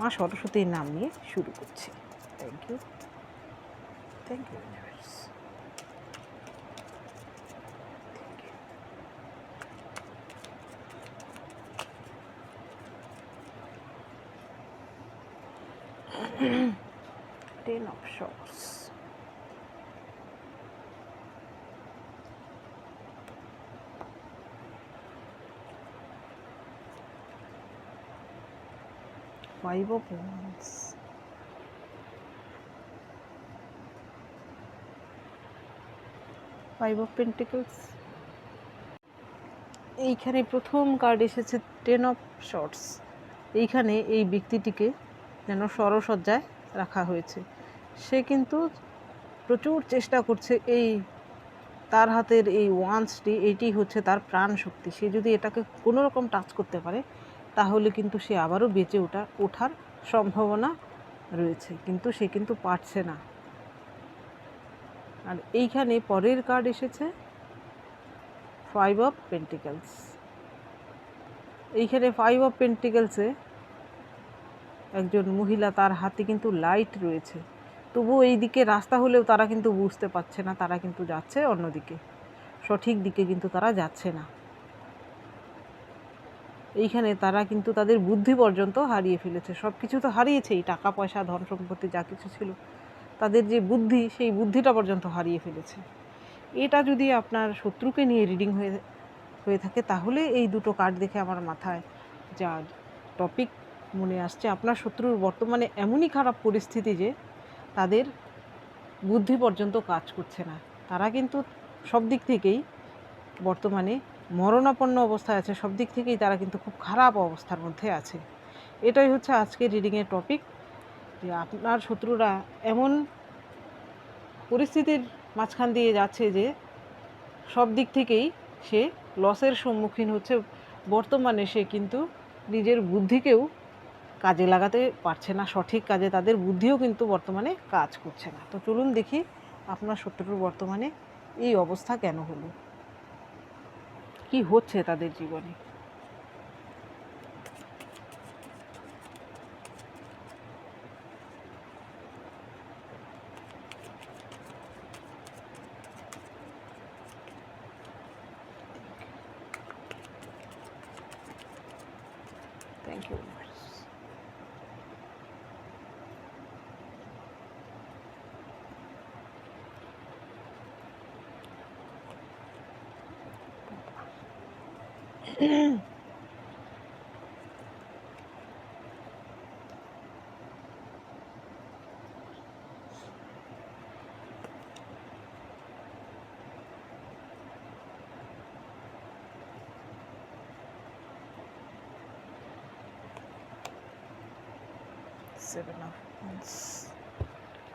মা সরস্বতীর নাম নিয়ে শুরু করছি। Thank you thank you ten of swords five of wands. Five of pentacles এইখানে প্রথম কার্ড এসেছে টেন অফ শর্টস এইখানে এই ব্যক্তিটিকে যেন সরসজ্জায় রাখা হয়েছে। সে কিন্তু প্রচুর চেষ্টা করছে এই তার হাতের এই ওয়ান্সটি এটি হচ্ছে তার প্রাণ শক্তি সে যদি এটাকে কোনো রকম টাচ করতে পারে তাহলে কিন্তু সে আবারও বেঁচে ওঠা, ওঠার সম্ভাবনা রয়েছে। কিন্তু সে কিন্তু পারছে না। আর এইখানে পরের কার্ড এসেছে ফাইভ অফ পেন্টিকেলস এইখানে ফাইভ অফ পেন্টিকেলসে একজন মহিলা, তার হাতে কিন্তু লাইট রয়েছে। তবুও এই দিকে রাস্তা হলেও তারা কিন্তু বুঝতে পারছে না, তারা কিন্তু যাচ্ছে অন্যদিকে। সঠিক দিকে কিন্তু তারা যাচ্ছে না। এইখানে তারা কিন্তু তাদের বুদ্ধি পর্যন্ত হারিয়ে ফেলেছে। সব কিছু তো হারিয়েছেই, টাকা, পয়সা, ধন সম্পত্তি, যা কিছু ছিল। তাদের যে বুদ্ধি, সেই বুদ্ধিটা পর্যন্ত হারিয়ে ফেলেছে। এটা যদি আপনার শত্রুকে নিয়ে রিডিং হয়ে হয়ে থাকে, তাহলে এই দুটো কার্ড দেখে আমার মাথায় যা টপিক মনে আসছে। আপনার শত্রুর বর্তমানে এমনই খারাপ পরিস্থিতি যে, তাদের বুদ্ধি পর্যন্ত কাজ করছে না। তারা কিন্তু সব দিক থেকেই বর্তমানে মরণাপন্ন অবস্থায় আছে, সব দিক থেকেই তারা কিন্তু খুব খারাপ অবস্থার মধ্যে আছে। এটাই হচ্ছে আজকের রিডিংয়ের টপিক যে আপনার শত্রুরা এমন পরিস্থিতির মাঝখান দিয়ে যাচ্ছে যে সব দিক থেকেই সে লসের সম্মুখীন হচ্ছে, বর্তমানে সে কিন্তু নিজের বুদ্ধিকেও কাজে লাগাতে পারছে না, সঠিক কাজে তাদের বুদ্ধিও কিন্তু বর্তমানে কাজ করছে না। তো চলুন দেখি আপনার শত্রুর বর্তমানে এই অবস্থা কেন হলো। কি হচ্ছে তাদের জীবনে? Thank ইউ সেভেন অফ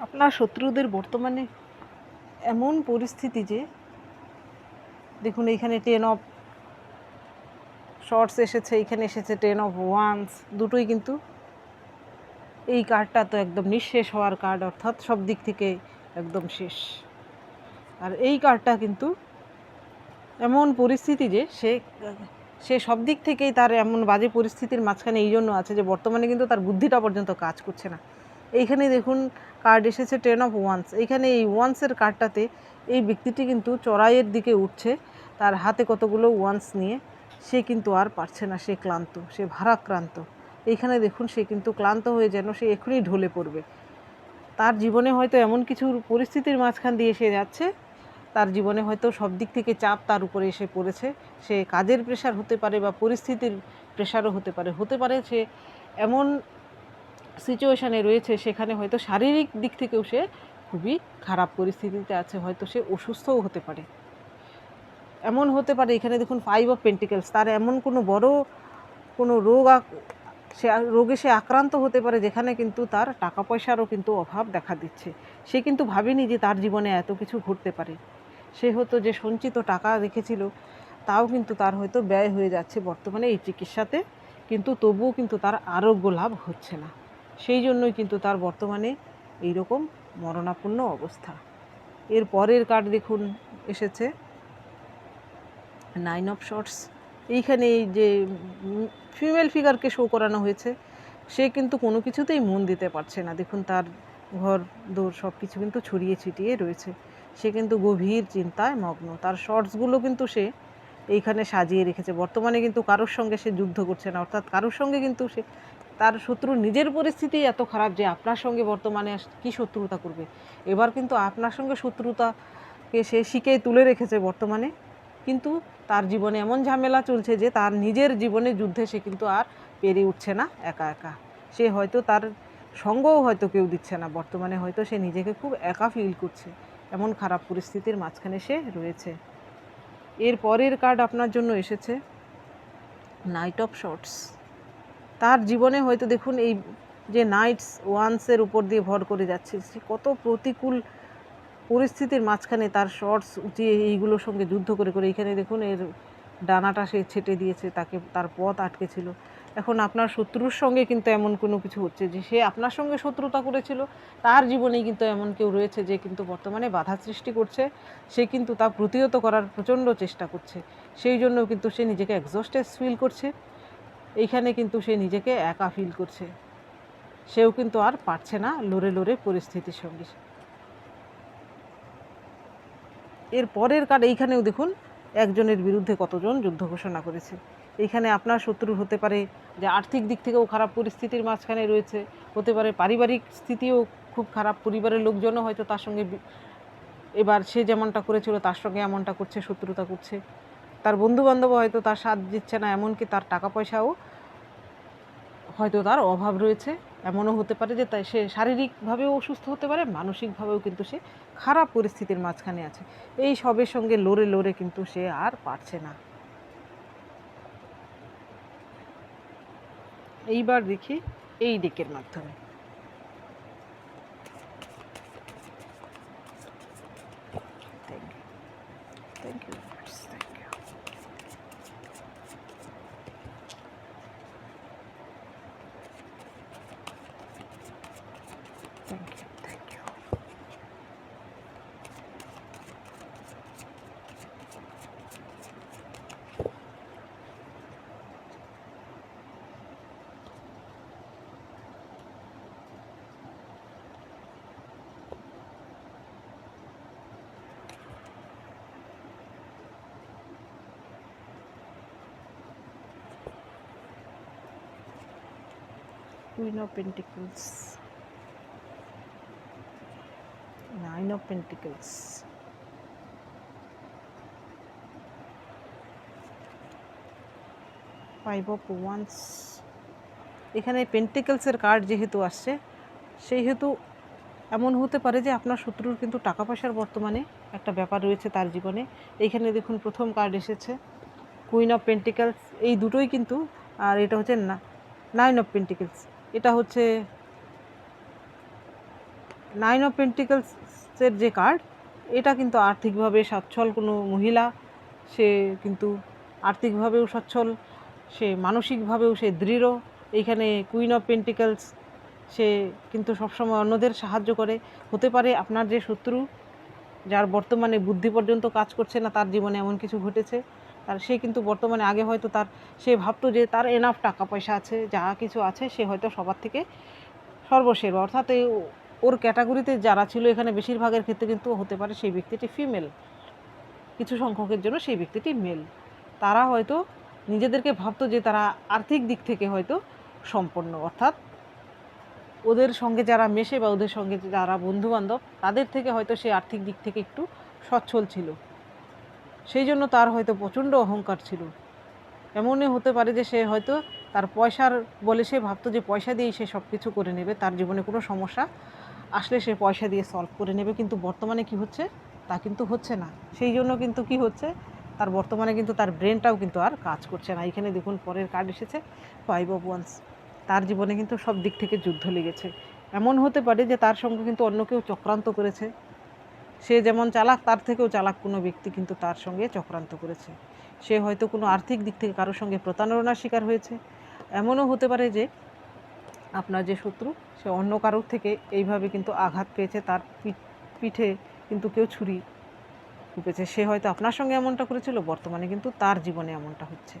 আপনার শত্রুদের বর্তমানে এমন পরিস্থিতি যে দেখুন এইখানে টেন অফ শর্টস এসেছে এইখানে এসেছে টেন অফ ওয়ান্স, দুটোই কিন্তু এই কার্ডটা তো একদম নিঃশেষ হওয়ার কার্ড, অর্থাৎ সব দিক থেকে একদম শেষ। আর এই কার্ডটা কিন্তু এমন পরিস্থিতি যে সে সে সব দিক থেকেই তার এমন বাজে পরিস্থিতির মাঝখানে এই জন্য আছে যে বর্তমানে কিন্তু তার বুদ্ধিটা পর্যন্ত কাজ করছে না। এইখানে দেখুন, কার্ড এসেছে টেন অফ ওয়ান্স, এইখানে এই ওয়ান্সের কার্ডটাতে এই ব্যক্তিটি কিন্তু চড়াইয়ের দিকে উঠছে, তার হাতে কতগুলো ওয়ান্স নিয়ে। সে কিন্তু আর পারছে না, সে ক্লান্ত, সে ভারাক্রান্ত। এইখানে দেখুন, সে কিন্তু ক্লান্ত হয়ে যেন সে এখনই ঢলে পড়বে। তার জীবনে হয়তো এমন কিছু পরিস্থিতির মাঝখান দিয়ে সে যাচ্ছে, তার জীবনে হয়তো সব দিক থেকে চাপ তার উপরে এসে পড়েছে। সে কাজের প্রেশার হতে পারে বা পরিস্থিতির প্রেশারও হতে পারে। হতে পারে সে এমন সিচুয়েশানে রয়েছে, সেখানে হয়তো শারীরিক দিক থেকেও সে খুবই খারাপ পরিস্থিতিতে আছে, হয়তো সে অসুস্থও হতে পারে। এমন হতে পারে, এখানে দেখুন ফাইভ অফ পেন্টিকেলস তার এমন কোনো বড় কোনো রোগ সে রোগে সে আক্রান্ত হতে পারে, যেখানে কিন্তু তার টাকা পয়সারও কিন্তু অভাব দেখা দিচ্ছে। সে কিন্তু ভাবেনি যে তার জীবনে এত কিছু ঘটতে পারে। সে হয়তো যে সঞ্চিত টাকা রেখেছিল, তাও কিন্তু তার হয়তো ব্যয় হয়ে যাচ্ছে বর্তমানে এই চিকিৎসাতে, কিন্তু তবুও কিন্তু তার আরোগ্য লাভ হচ্ছে না। সেই জন্যই কিন্তু তার বর্তমানে এই রকম মরণাপন্ন অবস্থা। এর পরের কার্ড দেখুন এসেছে। নাইন অফ শর্টস এইখানে এই যে ফিমেল ফিগারকে শো করানো হয়েছে, সে কিন্তু কোনো কিছুতেই মন দিতে পারছে না। দেখুন, তার ঘর দৌড় সব কিছু কিন্তু ছড়িয়ে ছিটিয়ে রয়েছে। সে কিন্তু গভীর চিন্তায় মগ্ন। তার শর্টসগুলো কিন্তু সে এইখানে সাজিয়ে রেখেছে। বর্তমানে কিন্তু কারোর সঙ্গে সে যুদ্ধ করছে না। অর্থাৎ কারোর সঙ্গে কিন্তু সে, তার শত্রু নিজের পরিস্থিতি এত খারাপ যে আপনার সঙ্গে বর্তমানে কি শত্রুতা করবে? এবার কিন্তু আপনার সঙ্গে শত্রুতাকে সে শিখে তুলে রেখেছে বর্তমানে। কিন্তু তার জীবনে এমন ঝামেলা চলছে যে তার নিজের জীবনে যুদ্ধে সে কিন্তু আর পেরে উঠছে না একা একা। সে হয়তো তার সঙ্গও হয়তো কেউ দিচ্ছে না, বর্তমানে হয়তো সে নিজেকে খুব একা ফিল করছে। এমন খারাপ পরিস্থিতির মাঝখানে সে রয়েছে। এর পরের কার্ড আপনার জন্য এসেছে নাইট অফ শর্টস তার জীবনে হয়তো দেখুন এই যে নাইটস ওয়ান্সের উপর দিয়ে ভর করে যাচ্ছে, সে কত প্রতিকূল পরিস্থিতির মাঝখানে তার শর্টস উঁচিয়ে এইগুলোর সঙ্গে যুদ্ধ করে করে এখানে দেখুন এর ডানাটা সে ছেটে দিয়েছে, তাকে তার পথ আটকে ছিল এখন আপনার শত্রুর সঙ্গে কিন্তু এমন কোনো কিছু হচ্ছে যে সে আপনার সঙ্গে শত্রুতা করেছিল, তার জীবনেই কিন্তু এমন কেউ রয়েছে যে কিন্তু বর্তমানে বাধা সৃষ্টি করছে, সে কিন্তু তা প্রতিহত করার প্রচণ্ড চেষ্টা করছে। সেই জন্য কিন্তু সে নিজেকে এক্সস্টেস ফিল করছে এইখানে কিন্তু সে নিজেকে একা ফিল করছে। সেও কিন্তু আর পারছে না লড়ে লড়ে পরিস্থিতির সঙ্গে। এর পরের কার্ড এইখানেও দেখুন, একজনের বিরুদ্ধে কতজন যুদ্ধ ঘোষণা করেছে। এইখানে আপনার শত্রু হতে পারে যে আর্থিক দিক থেকেও খারাপ পরিস্থিতির মাঝখানে রয়েছে, হতে পারে পারিবারিক স্থিতিও খুব খারাপ, পরিবারের লোকজনও হয়তো তার সঙ্গে এবার সে যেমনটা করেছিল, তার সঙ্গে এমনটা করছে, শত্রুতা করছে। তার বন্ধু বান্ধব হয়তো তার সাথ দিচ্ছে না, এমনকি তার টাকা পয়সাও হয়তো তার অভাব রয়েছে। এমনও হতে পারে যে তাই সে শারীরিকভাবেও অসুস্থ হতে পারে, মানসিকভাবেও কিন্তু সে খারাপ পরিস্থিতির মাঝখানে আছে। এই সবের সঙ্গে লড়ে লড়ে কিন্তু সে আর পারছে না। এইবার দেখি এই দিকের মাধ্যমে। Queen of Pentacles. Nine of Pentacles. Five of wands এখানে পেন্টিকেলসের কার্ড যেহেতু আসছে সেই হেতু এমন হতে পারে যে আপনার শত্রুর কিন্তু টাকা পয়সার বর্তমানে একটা ব্যাপার রয়েছে তার জীবনে এইখানে দেখুন প্রথম কার্ড এসেছে কুইন অফ পেন্টিকেলস এই দুটোই কিন্তু, আর এটা হচ্ছে না নাইন অফ পেন্টিকেলস এটা হচ্ছে নাইন অফ পেন্টিকেলসের যে কার্ড এটা কিন্তু আর্থিকভাবে সচ্ছল কোনো মহিলা। সে কিন্তু আর্থিকভাবেও সচ্ছল, সে মানসিকভাবেও সে দৃঢ়। এইখানে কুইন অফ পেন্টিকেলস সে কিন্তু সবসময় অন্যদের সাহায্য করে। হতে পারে আপনার যে শত্রু, যার বর্তমানে বুদ্ধি পর্যন্ত কাজ করছে না, তার জীবনে এমন কিছু ঘটেছে। তার সে কিন্তু বর্তমানে আগে হয়তো তার, সে ভাবতো যে তার এনাফ টাকা পয়সা আছে, যা কিছু আছে, সে হয়তো সবার থেকে সর্বশেষ। অর্থাৎ এই ওর ক্যাটাগরিতে যারা ছিল, এখানে বেশিরভাগের ক্ষেত্রে কিন্তু হতে পারে সেই ব্যক্তিটি ফিমেল কিছু সংখ্যকের জন্য সেই ব্যক্তিটি মেল তারা হয়তো নিজেদেরকে ভাবতো যে তারা আর্থিক দিক থেকে হয়তো সম্পন্ন। অর্থাৎ ওদের সঙ্গে যারা মেশে বা ওদের সঙ্গে যারা বন্ধু বান্ধব তাদের থেকে হয়তো সে আর্থিক দিক থেকে একটু সচ্ছল ছিল। সেই জন্য তার হয়তো প্রচণ্ড অহংকার ছিল। এমনই হতে পারে যে সে হয়তো তার পয়সার বলে সে ভাবতো যে পয়সা দিয়েই সে সব কিছু করে নেবে, তার জীবনে কোনো সমস্যা আসলে সে পয়সা দিয়ে সলভ করে নেবে, কিন্তু বর্তমানে কি হচ্ছে? তা কিন্তু হচ্ছে না। সেই জন্য কিন্তু কি হচ্ছে? তার বর্তমানে কিন্তু তার ব্রেনটাও কিন্তু আর কাজ করছে না। এখানে দেখুন, পরের কার্ড এসেছে ফাইভ অফ ওয়ান্স তার জীবনে কিন্তু সব দিক থেকে যুদ্ধ লেগেছে। এমন হতে পারে যে তার সঙ্গে কিন্তু অন্য কেউ চক্রান্ত করেছে। সে যেমন চালাক, তার থেকেও চালাক কোনো ব্যক্তি কিন্তু তার সঙ্গে চক্রান্ত করেছে। সে হয়তো কোনো আর্থিক দিক থেকে কারোর সঙ্গে প্রতারণার শিকার হয়েছে। এমনও হতে পারে যে আপনার যে শত্রু, সে অন্য কারোর থেকে এইভাবে কিন্তু আঘাত পেয়েছে, তার পিঠ- কিন্তু কেউ ছুরি ফুপেছে। সে হয়তো আপনার সঙ্গে এমনটা করেছিল, বর্তমানে কিন্তু তার জীবনে এমনটা হচ্ছে।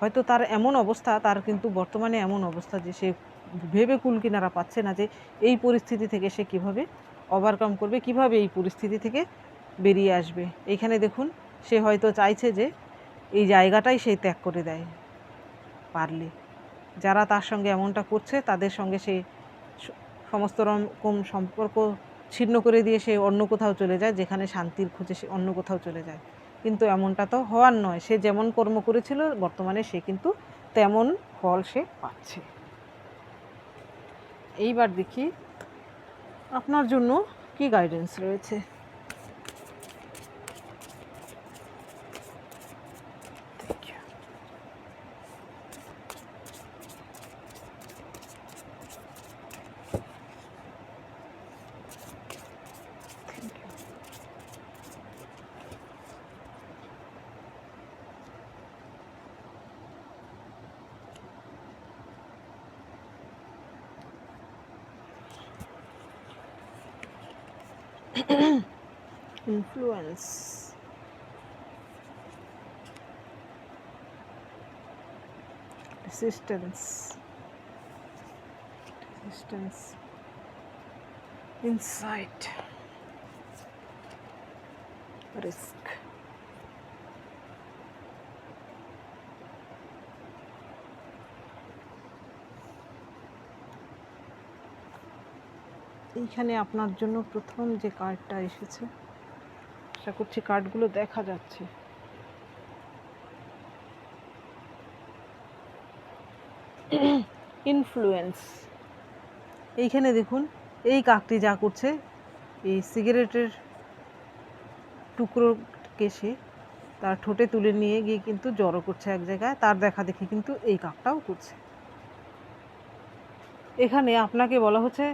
হয়তো তার এমন অবস্থা, তার কিন্তু বর্তমানে এমন অবস্থা যে সে ভেবে কুল কিনারা পাচ্ছে না যে এই পরিস্থিতি থেকে সে কীভাবে ওভারকাম করবে, কীভাবে এই পরিস্থিতি থেকে বেরিয়ে আসবে? এইখানে দেখুন, সে হয়তো চাইছে যে এই জায়গাটাই সে ত্যাগ করে দেয় পারলে। যারা তার সঙ্গে এমনটা করছে, তাদের সঙ্গে সে সমস্ত রকম সম্পর্ক ছিন্ন করে দিয়ে সে অন্য কোথাও চলে যায়, যেখানে শান্তির খোঁজে সে অন্য কোথাও চলে যায়। কিন্তু এমনটা তো হওয়ার নয়। সে যেমন কর্ম করেছিল, বর্তমানে সে কিন্তু তেমন ফল সে পাচ্ছে। এইবার দেখি আপনার জন্য কি গাইডেন্স রয়েছে? influence. Resistance. Resistance. Insight. Risk এইখানে আপনার জন্য প্রথম যে কার্ডটা এসেছে, আশা করছি কার্ডগুলো দেখা যাচ্ছে। ইনফ্লুয়েন্স এইখানে দেখুন, এই কাকটি যা করছে, এই সিগারেটের টুকরোকে সে তার ঠোঁটে তুলে নিয়ে গিয়ে কিন্তু জড়ো করছে এক জায়গায়, তার দেখা দেখি কিন্তু এই কাকটাও করছে। এখানে আপনাকে বলা হচ্ছে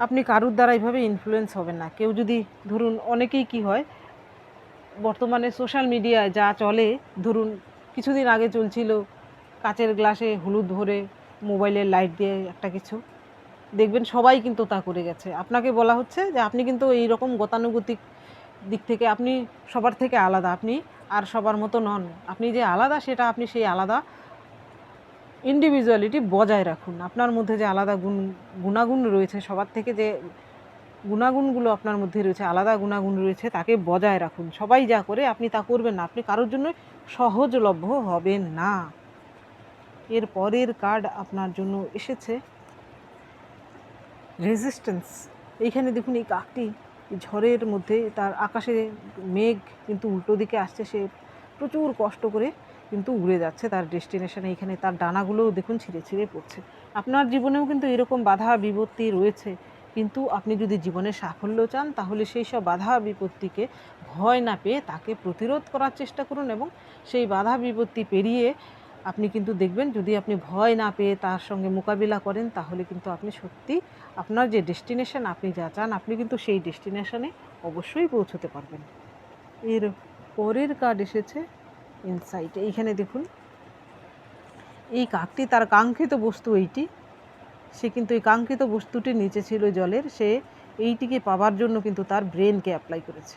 আপনি কারুর দ্বারা এইভাবে ইনফ্লুয়েন্স হবেন না। কেউ যদি, ধরুন, অনেকেই কি হয়, বর্তমানে সোশ্যাল মিডিয়ায় যা চলে, ধরুন, কিছুদিন আগে চলছিল কাচের গ্লাসে হলুদ ভরে মোবাইলের লাইট দিয়ে একটা কিছু। দেখবেন সবাই কিন্তু তা করে গেছে। আপনাকে বলা হচ্ছে যে আপনি কিন্তু এই রকম গতানুগতিক দিক থেকে আপনি সবার থেকে আলাদা। আপনি আর সবার মতো নন। আপনি যে আলাদা, সেটা আপনি সেই আলাদা ইন্ডিভিজুয়ালিটি বজায় রাখুন। আপনার মধ্যে যে আলাদা গুণ, গুণাগুণ রয়েছে, সবার থেকে যে গুণাগুণগুলো আপনার মধ্যে রয়েছে, আলাদা গুণাগুণ রয়েছে, তাকে বজায় রাখুন। সবাই যা করে, আপনি তা করবেন না। আপনি কারোর জন্য সহজলভ্য হবেন না। এর পরের কার্ড আপনার জন্য এসেছে। রেজিস্ট্যান্স এইখানে দেখুন, এই কাকটি ঝড়ের মধ্যে, তার আকাশে মেঘ কিন্তু উল্টো দিকে আসছে। সে প্রচুর কষ্ট করে কিন্তু উড়ে যাচ্ছে তার ডেস্টিনেশনে এখানে তার ডানাগুলোও দেখুন ছিঁড়ে ছিঁড়ে পড়ছে। আপনার জীবনেও কিন্তু এরকম বাধা বিপত্তি রয়েছে। কিন্তু আপনি যদি জীবনে সাফল্য চান, তাহলে সেই সব বাধা বিপত্তিকে ভয় না পেয়ে তাকে প্রতিরোধ করার চেষ্টা করুন এবং সেই বাধা বিপত্তি পেরিয়ে আপনি কিন্তু দেখবেন, যদি আপনি ভয় না পেয়ে তার সঙ্গে মোকাবিলা করেন, তাহলে কিন্তু আপনি সত্যি আপনার যে ডেস্টিনেশন আপনি যা চান, আপনি কিন্তু সেই ডেস্টিনেশনে অবশ্যই পৌঁছতে পারবেন। এর পরের কার্ড এসেছে ইনসাইট এইখানে দেখুন, এই কাকটি তার কাঙ্ক্ষিত বস্তু এইটি। সে কিন্তু এই কাঙ্ক্ষিত বস্তুটির নিচে ছিল জলের। সে এইটিকে পাওয়ার জন্য কিন্তু তার ব্রেনকে অ্যাপ্লাই করেছে।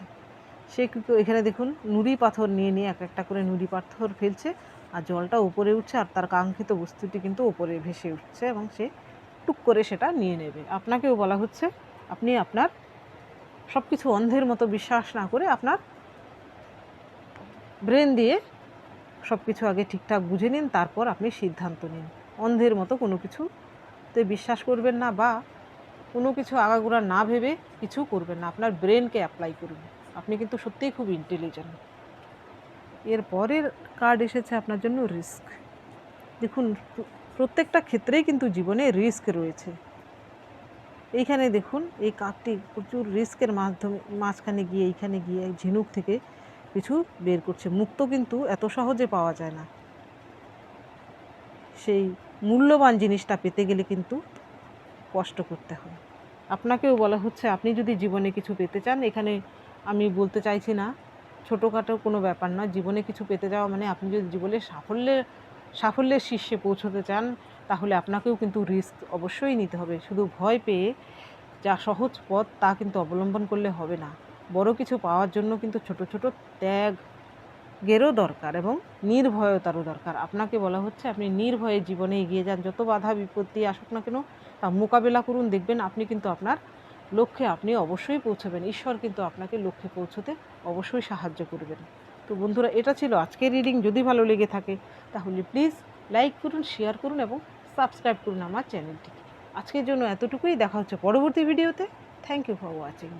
সে কিন্তু এখানে দেখুন, নুড়ি পাথর নিয়ে নিয়ে এক একটা করে নুড়ি পাথর ফেলছে আর জলটা উপরে উঠছে আর তার কাঙ্ক্ষিত বস্তুটি কিন্তু উপরে ভেসে উঠছে এবং সে টুক করে সেটা নিয়ে নেবে। আপনাকেও বলা হচ্ছে, আপনি আপনার সব কিছু অন্ধের মতো বিশ্বাস না করে আপনার ব্রেন দিয়ে সব কিছু আগে ঠিকঠাক বুঝে নিন, তারপর আপনি সিদ্ধান্ত নিন। অন্ধের মতো কোনো কিছু কিছুতে বিশ্বাস করবেন না বা কোনো কিছু আগাগোড়া না ভেবে কিছু করবেন না। আপনার ব্রেনকে অ্যাপ্লাই করুন। আপনি কিন্তু সত্যিই খুব ইন্টেলিজেন্ট এর পরের কার্ড এসেছে আপনার জন্য রিস্ক দেখুন প্রত্যেকটা ক্ষেত্রেই কিন্তু জীবনে রিস্ক রয়েছে। এইখানে দেখুন, এই কাকটি প্রচুর রিস্কের মাধ্যমে, মাঝখানে গিয়ে, এইখানে গিয়ে ঝিনুক থেকে কিছু বের করছে। মুক্ত কিন্তু এত সহজে পাওয়া যায় না। সেই মূল্যবান জিনিসটা পেতে গেলে কিন্তু কষ্ট করতে হয়। আপনাকেও বলা হচ্ছে, আপনি যদি জীবনে কিছু পেতে চান, এখানে আমি বলতে চাইছি না, ছোটোখাটো কোনো ব্যাপার নয় জীবনে কিছু পেতে যাওয়া মানে আপনি যদি জীবনে সাফল্যের সাফল্যের শীর্ষে পৌঁছতে চান, তাহলে আপনাকেও কিন্তু রিস্ক অবশ্যই নিতে হবে। শুধু ভয় পেয়ে যা সহজ পথ তা কিন্তু অবলম্বন করলে হবে না। বড় কিছু পাওয়ার জন্য কিন্তু ছোট ছোট ত্যাগ গেরও দরকার এবং নির্ভয়তারও দরকার। আপনাকে বলা হচ্ছে আপনি নির্ভয়ে জীবনে এগিয়ে যান। যত বাধা, বিপত্তি আসুক না কেন, তা মোকাবেলা করুন, দেখবেন আপনি কিন্তু আপনার লক্ষ্যে আপনি অবশ্যই পৌঁছবেন। ঈশ্বর কিন্তু আপনাকে লক্ষ্যে পৌঁছতে অবশ্যই সাহায্য করবেন। তো বন্ধুরা, এটা ছিল আজকের রিডিং। যদি ভালো লেগে থাকে, তাহলে প্লিজ লাইক করুন, শেয়ার করুন এবং সাবস্ক্রাইব করুন আমার চ্যানেলটিকে। আজকের জন্য এতটুকুই। দেখা হচ্ছে পরবর্তী ভিডিওতে। Thank you for watching